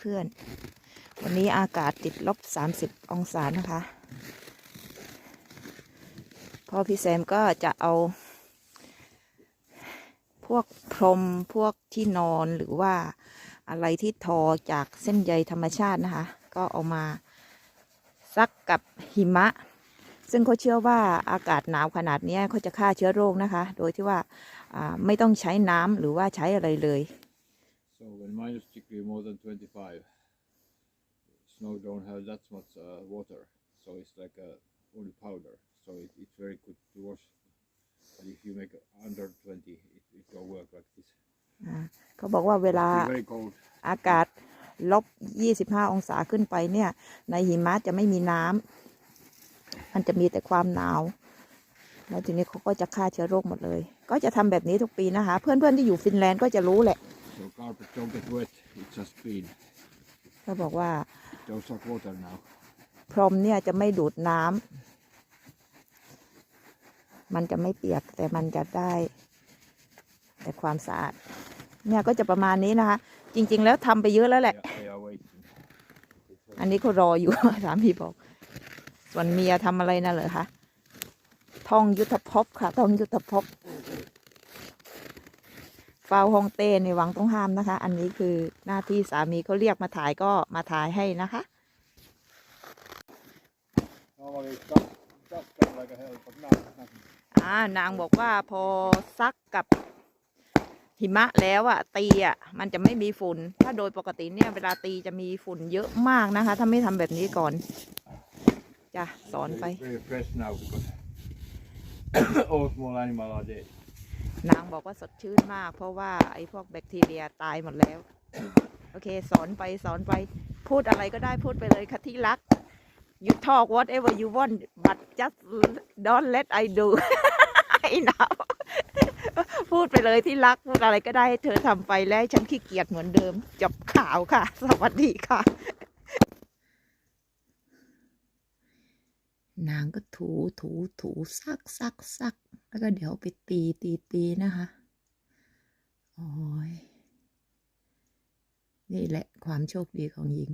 เพื่อนๆ วันนี้อากาศติดลบ30องศานะคะพ่อพี่แซมก็จะเอา พวกพรมพวกที่นอนหรือว่าอะไรที่ทอจากเส้นใยธรรมชาตินะคะ ก็เอามาซักกับหิมะ ซึ่งเขาเชื่อว่าอากาศหนาวขนาดนี้เขาจะฆ่าเชื้อโรคนะคะ โดยที่ว่าไม่ต้องใช้น้ำหรือว่าใช้อะไรเลย minus degree more than 25, snow don't have that much uh, water, so it's like a only powder. So it, it's very good to wash. But if you make it under 20, it, it don't work like this. อ่าเขาบอกว่าเวลา It's very cold. อากาศลบ25องศาขึ้นไปเนี่ย ในหิมะจะไม่มีน้ำมันจะมีแต่ความหนาว แล้วทีนี้เขาก็จะฆ่าเชื้อโรคหมดเลย ก็จะทำแบบนี้ทุกปีนะคะ เพื่อนๆที่อยู่ฟินแลนด์ก็จะรู้แหละ So carpet don't get wet, it's just clean. เขาบอกว่า It don't suck water now. พรมเนี่ยจะไม่ดูดน้ำมันจะไม่เปียกแต่มันจะได้ แต่ความสะอาด เนี่ยก็จะประมาณนี้นะคะ จริง ๆ แล้วทำไปเยอะแล้วแหละ Yeah, they are waiting. อันนี้เขารออยู่ สามีบอก ส่วนเมียทำอะไรน่ะเหรอคะท่องยุทธภพค่ะท่องยุทธภพ ฟาวฮองเต้ในวังต้องห้ามนะคะ อันนี้คือหน้าที่สามีเขาเรียกมาถ่ายก็มาถ่ายให้นะคะอ่านางบอกว่าพอซักกับหิมะแล้วอะตีอะมันจะไม่มีฝุ่น ถ้าโดยปกติเนี่ยเวลาตีจะมีฝุ่นเยอะมากนะคะ ถ้าไม่ทำแบบนี้ก่อนจ้ะสอนไป Very, very นางบอกว่าสดชื่นมาก เพราะว่าไอ้พวกแบคทีเรียตายหมดแล้ว โอเค สอนไปสอนไปพูดอะไรก็ได้พูดไปเลยค่ะที่รัก you talk whatever you want but just don't let I do ไอ้หนาวพูดไปเลยที่รักพูดอะไรก็ได้ให้เธอทำไปแล้วฉันขี้เกียจเหมือนเดิม จบข่าวค่ะ สวัสดีค่ะ นางก็ถูถูถูซักซักซักแล้วก็เดี๋ยวไปตีตีตีนะคะโอ้ยนี่แหละความโชคดีของหญิง